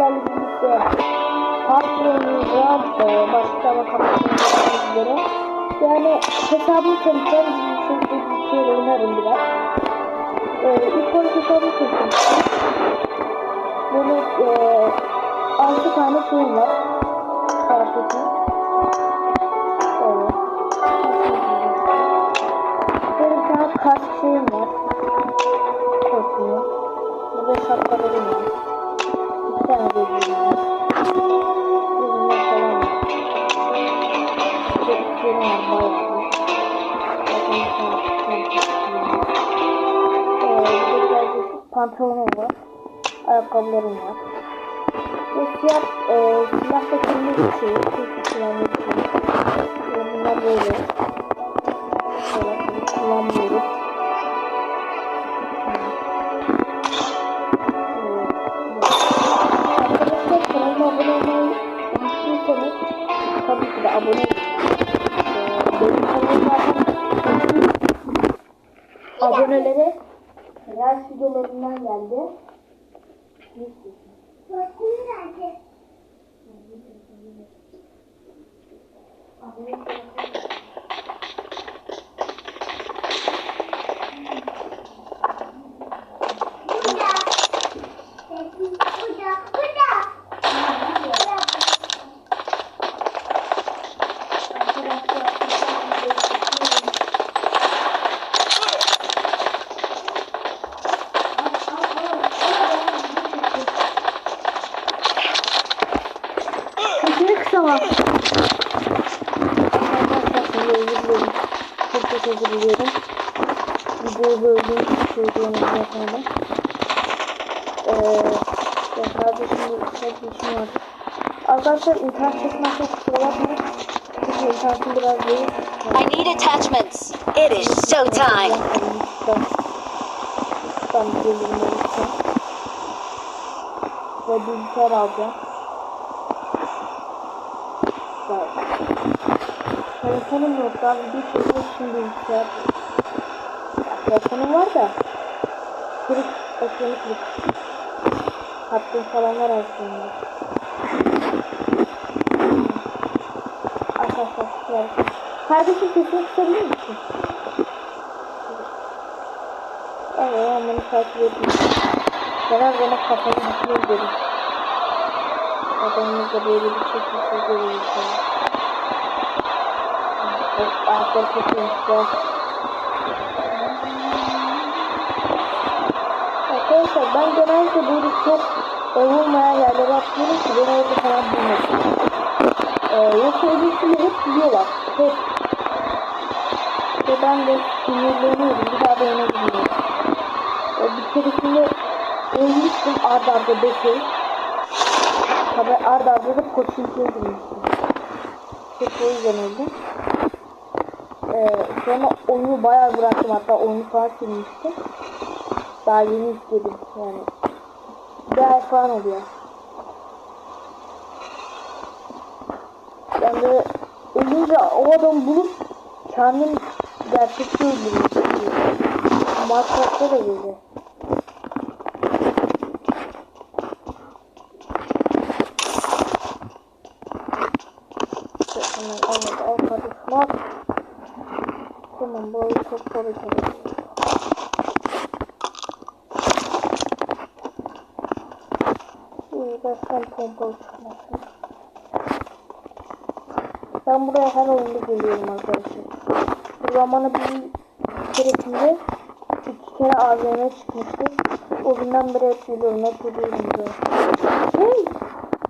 sizlerle birlikte. Ee, başta ama kapatmak üzere. Yani hesabımı tanıtacağım. Çünkü bir şey oynarım biraz. Ee, ilk olarak hesabımı tanıtacağım. Böyle e, 6 tane var. Evet. Böyle bir tane kask şeyim var. Kostümü. Burada şapkalarım var. İçlerim var bayağı. Pantolonum var. Ayakkabılarım var. Ve siyah, e, silah da kırmızı bir şey. Çünkü silahlı bir şey. Bunlar böyle. Şöyle abonelere Reels videolarından geldi. Abone söylüyorum zaten. Eee ya kardeşim çok işim var. Arkadaşlar internet çekmezse kusura bakmayın. Çünkü internetim biraz değil. I need attachments. It is showtime. Ben gelirim olursa. Ve bilgisayar alacağım. Telefonum yok abi. Bir şey için bilgisayar. Ya, Telefonum var da. Kırık. Kırık. Hattım falan var aslında. Arkadaşlar bakmayın. Kardeşim sesini kısabilir misin? Evet, ben bunu takip edeyim. Genel bana kafayı düşürür dedim. Adamımızda böyle bir şekilde görüyoruz. Ayakları çok iyiymiş. Arkadaşlar ben genelde böyle çok olmayan yerlere atlıyorum ki beni orada falan bulmasın. Ee, yoksa öbürsünü hep biliyorlar. Hep. Ve ben de sinirleniyorum. Bir daha da oynayabiliyorum. Ee, bir keresinde ölmüştüm arda arda beşi. Tabi arda arda da koçinkiye girmiştim. Tek o yüzden öldüm. Ee, sonra oyunu bayağı bıraktım hatta oyunu falan silmiştim. Daha yeni istedim yani. Bir ay falan oluyor. Ben de ölünce o adamı bulup kendim gerçekte öldürmek istiyorum. Minecraft'ta da böyle. Hemen almadı. Al kardeşim al. Tamam bu çok kolay kalıyor. Sen pompalı çıkmasın. Ben buraya her oyunda geliyorum arkadaşlar. Buradan bana bir keresinde iki kere AVM çıkmıştı. O günden beri hep geliyorum. Hep geliyorum buraya. Hey!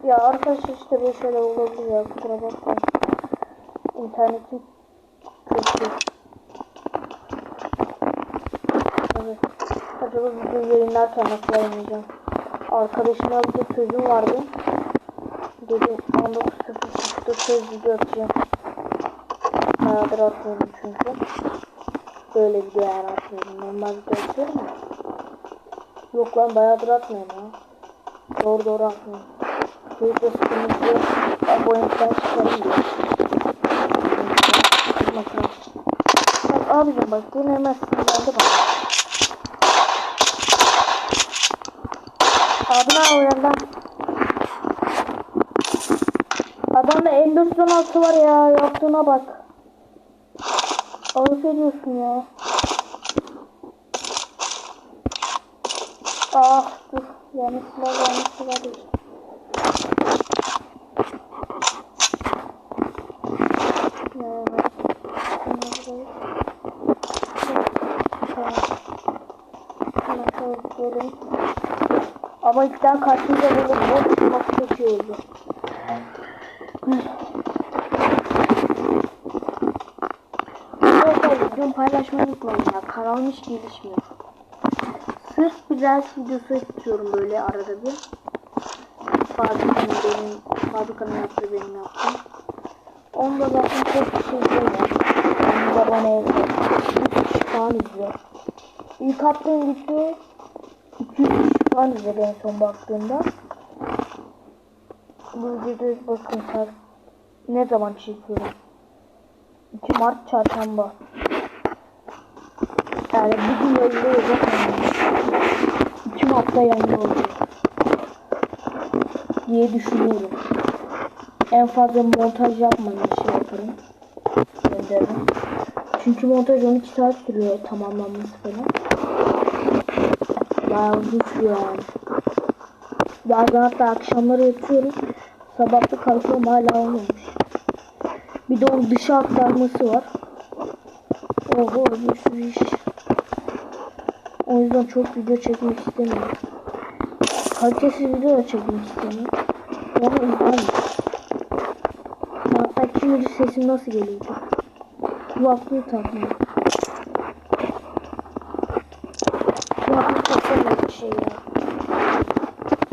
Ya arkadaşlar işte böyle şeyler olabilir ya. Kusura bakmayın. İnternetim kötü. Evet. Acaba video yayınlarken nasıl yayınlayacağım? Arkadaşıma bir sözüm vardı. Dedim 19.00'da söz video atacağım. Bayağıdır atmıyorum çünkü. Böyle video yani atmıyorum. Normal video atıyorum ya. Yok lan bayağıdır atmıyorum ya. Doğru doğru atmıyorum. Büyük ve sıkıntı abonelikten çıkarım diyor. Bakalım. Bak abicim bak bunu hemen sinirlendi bana. bravo yandan. Adamda Ender 16 var ya. Yaptığına bak. Alıp ediyorsun ya. Ah dur. Yanlışlar yanlışlar değil. Ama ilkten karşımıza böyle bir tutmak çok iyi oldu. Videomu paylaşmayı unutmayın ya. Kanalım hiç gelişmiyor. Sırf bir ders videosu istiyorum böyle arada bir. Fabrikanın benim, fabrikanın yaptığı benim yaptığım. Onda zaten çok bir şey izlemiyor. Yani aboneye 3 kişi falan izliyor. İlk attığım video 200 izledi en son baktığımda. Bu videoda bakın ne zaman çekiyorum. 2 Mart çarşamba. Yani bugün öyle olacak. yani. 2 Mart'ta yayın olacak. Diye düşünüyorum. En fazla montaj yapmayın şey yaparım. Gönderirim. Çünkü montaj 12 saat sürüyor tamamlanması falan. Sürüyor yani. Bazen hatta akşamları yatıyorum. Sabahta kalkıyorum hala olmamış. Bir de onun dışı aktarması var. Oho bir sürü iş. O yüzden çok video çekmek istemiyorum. Kalitesiz video da çekmek istemiyorum. Onu izlerim. Hatta sesim nasıl geliyordu. Kulaklığı takmıyor. Kulaklığı takmıyor bir şey ya.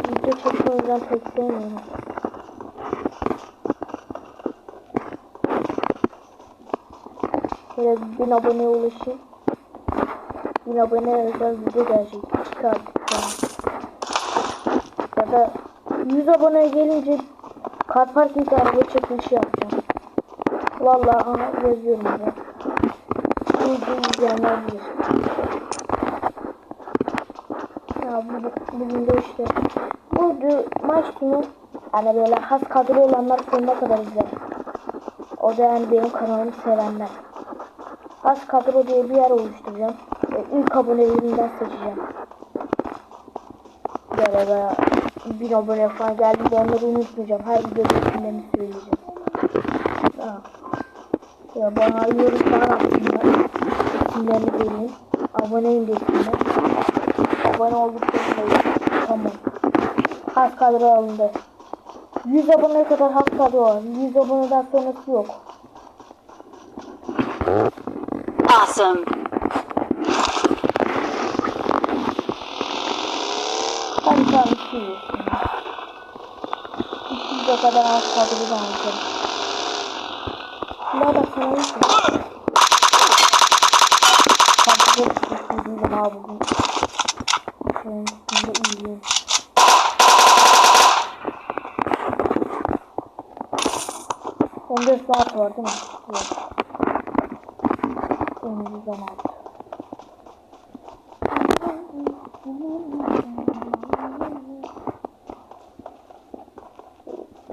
Video çekmeyi o yüzden pek sevmiyorum. Böyle bin aboneye ulaşayım. Bin aboneye özel video gelecek. Yani. Ya da 100 aboneye gelince kart park ilk araba çekilişi yapacağım. Vallahi aha yazıyorum ya. Bu videoyu izleyenler bilir. Ya bugün, bugün de işte bu maç sonu yani böyle has kadro olanlar sonuna kadar izler. O da yani benim kanalımı sevenler. Has kadro diye bir yer oluşturacağım. Ve ilk abonelerimden seçeceğim. Böyle bin abone falan geldiğinde onları unutmayacağım. Her videoda isimlerini söyleyeceğim. Ha. Ya bana yorum falan atsınlar. İsimlerini vereyim. Aboneyim desinler. Abone oldukça Tamam. Has kadro alındı. 100 aboneye kadar has kadro var. 100 aboneden sonrası yok. Awesome. Ben bir tane istiyorsun. 200'e kadar az kadro da alacağım. Silah da sana iyi ki. Kadro istediğim zaman bugün. Şunun üstünde iyiyim. On dört saat var değil mi? Yok. Zaman.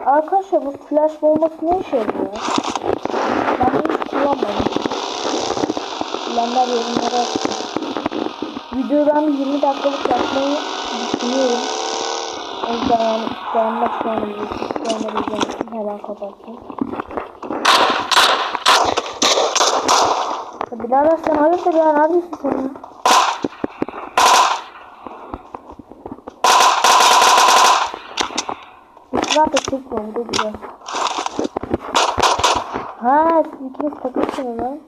Arkadaşlar bu flash bombası ne işe yarıyor? Ben hiç kullanmadım. Bilenler yorumlara atsın. Videoyu ben bir 20 dakikalık yapmayı düşünüyorum. O yüzden yani izlesin. İsteyenler izlemesin. Hemen kapatsın. Birader sen hayırdır ya? Neredesin sen ya? Sıra da çekmiyor. Bu da güzel. Ha siz ikiniz takılsınız lan.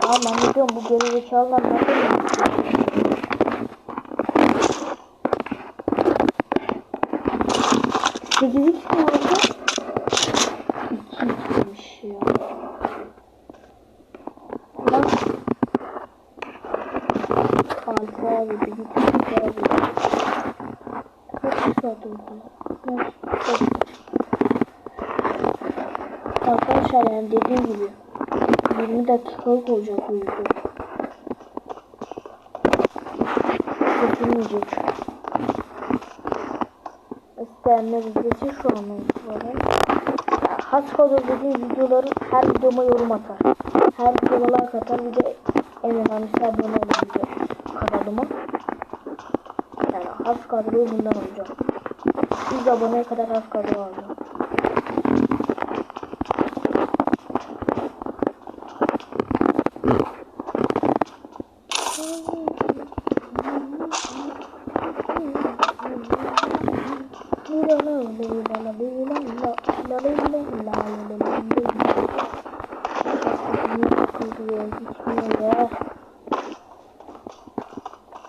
Tamam ben ne diyorum bu geri zekalılar nerede mi? Sekiz mi oldu? İki x'miş ya. Lan. Altı abi bir git altı abi. Kaç saat oldu? Neyse, hadi. Arkadaşlar yani dediğim gibi 20 dakikalık olacak bu video. Çekilmeyecek. İsteyenler izlesin şu an itibaren. has kadar dediğim videoları her videoma yorum atar. Her videoma like atar. Bir de en önemlisi abone olun kanalıma. Yani has kadroyu bundan alacağım. 100 aboneye kadar has kadro alacağım.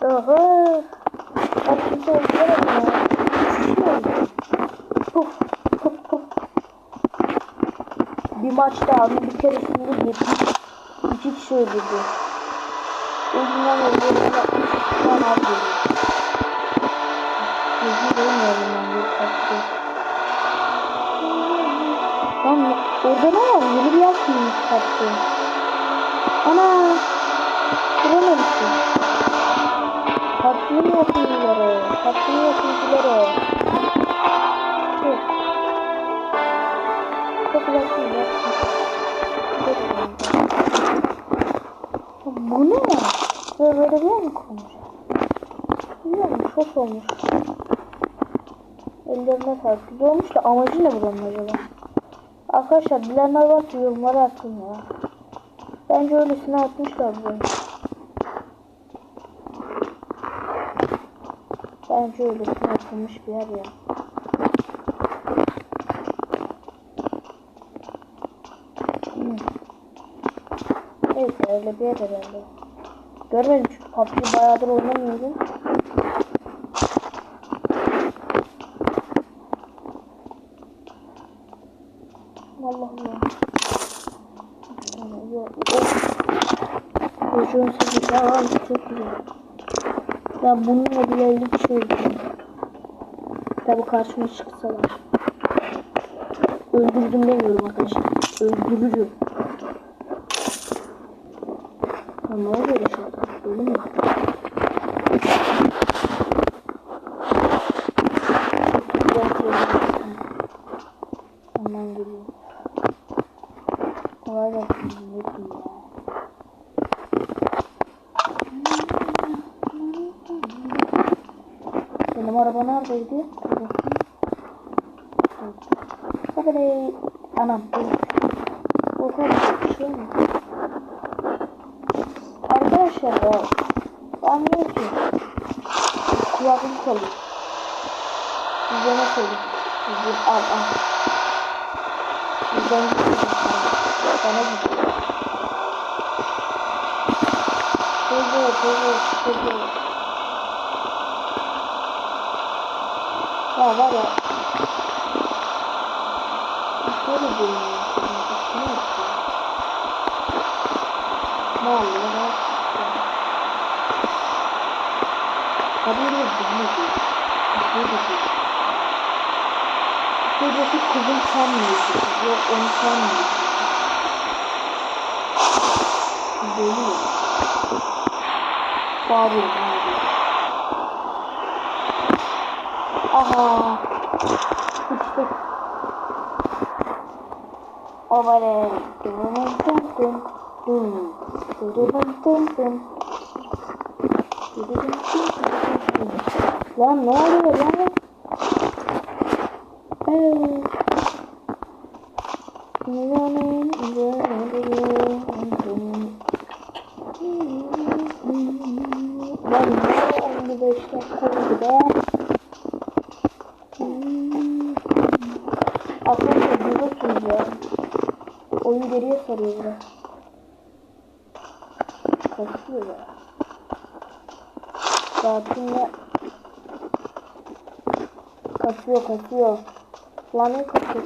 Oho. Bak şimdi öldürelim ya. Puf, puf, puf. Bir maçta abi bir keresinde 70 iki kişi öldürdü. Yüzden öldürdü. Ben geliyor. Gözüm görmüyorum ben bir kaçtı. Lan orada ne var? Yeni bir yer kurmuş kaçtı. Ana! Kıramamışsın. Takvim yapımcıları. Takvim yapımcıları. Bu ne ya? Böyle bir yer mi kurmuş? Bilmiyorum çok olmuş. Ellerine sağlık. Güzel olmuş da amacı ne buranın acaba? Arkadaşlar bilenler varsa yorumlara atın ya. Bence öylesine atmışlar burayı. Bence öylesine atılmış bir yer ya. Hmm. Evet öyle bir yer herhalde. Görmedim çünkü PUBG bayağıdır oynamıyordum. Vallahi ya. Yani yok. Çocuğun sesi daha çok güzel. Ya bununla bile 50 kişi öldürdüm. Tabi karşıma çıksalar. Öldürdüm demiyorum arkadaşlar. Öldürürüm. Ne oluyor böyle şey? Öyle mi? Ondan geliyor. Kolay gelsin. Ne diyeyim ya. Benim araba neredeydi? Bakın anam. Bu kadar bir şey mi? Arkadaşlar ya. Ben diyorum ki kulaklık çalıyor. Size ne söyleyeyim? Size al al. Sizden gidiyorum. Bana gidiyor. Çocuğu çocuğu çocuğu. Ya var ya. Şöyle diyeyim ya. Ne yapıyor? Ne oluyor? Ne yapıyor? Hadi yürü. Ne yapıyor? Ne yapıyor? Şuradaki kızım sen miydin? Yok onu sen miydin? Deli? Bağırıyorum abi. Aha. Sıçtık. Ovale. Dum dum dum. Dum. Dum dum dum dum. Dum dum dum dum. Lan ne oluyor lan? Üzerinde Ben ne 15 dakika be. Arkadaşlar görüyorsunuz ya. Oyun geriye sarıyor biraz. Kasıyor ya. Saatimle kasıyor kasıyor. Lan ne kasıyor?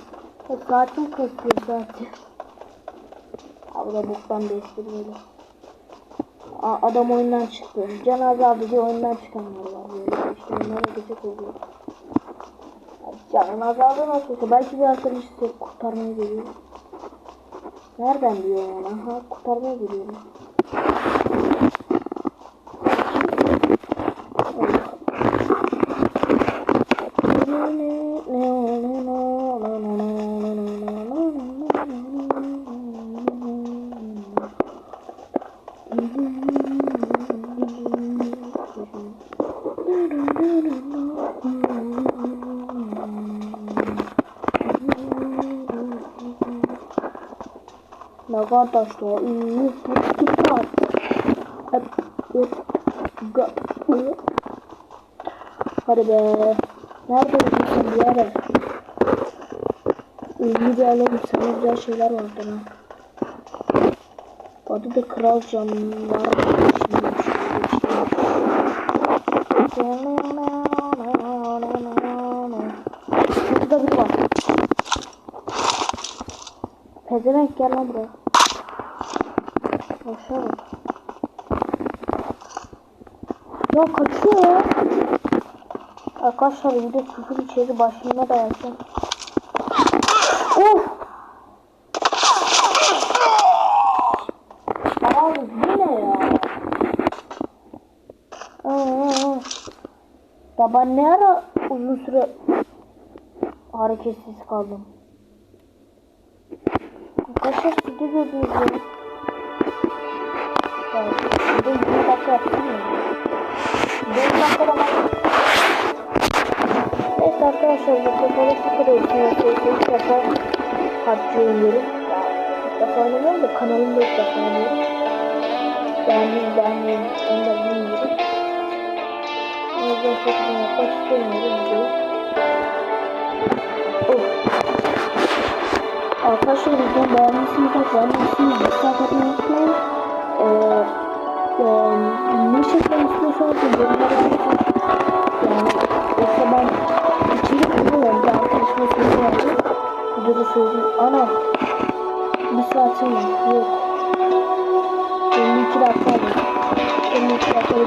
Ya saatim kasıyor saatim. Abi da boktan espri böyle. Aa, adam oyundan çıktı. Cenaze abi diye oyundan çıkanlar var böyle. İşte onlara gıcık oluyor. Canım azaldı nasılsa belki bir arkadaş size kurtarmaya geliyor. Nereden diyor yani? Aha kurtarmaya geliyorum. Ya kardeşler. Üf, Süper. Hep, hep. Hadi be. Nerede gidiyorsun bir yere? Ünlü bir yerler sana güzel şeyler vardır ha. Bu adı da Kral Canlar. Burada biri var. Pezevenk gel lan buraya. Bak. Ya kaçıyor ya. Arkadaşlar bir de küfür içeri başlığına dayansın. Of! Abi bu ne ya? Aa, ben ne ara uzun süre hareketsiz kaldım. Arkadaşlar siz de gördünüz yaptım ya. 20 dakikada ben... Neyse arkadaşlar bu bu kadar olsun. İlk defa PUBG oynuyorum. İlk defa oynamıyorum da kanalımda ilk defa oynuyorum. Beğendim beğenmeyin onu da bilmiyorum. O yüzden çok videoyu. Of. Arkadaşlar videomu beğenmişsiniz. Beğenmişsiniz. Dikkat etmeyi unutmayın. Yorumlara yazın. Yani yoksa ben içerik bilmiyorum. Bir arkadaşıma sözü yaptım. Videoda söyleyeyim. Ana. Bir saatim. Yok. 52 dakika var. 52 dakika. 52 dakika.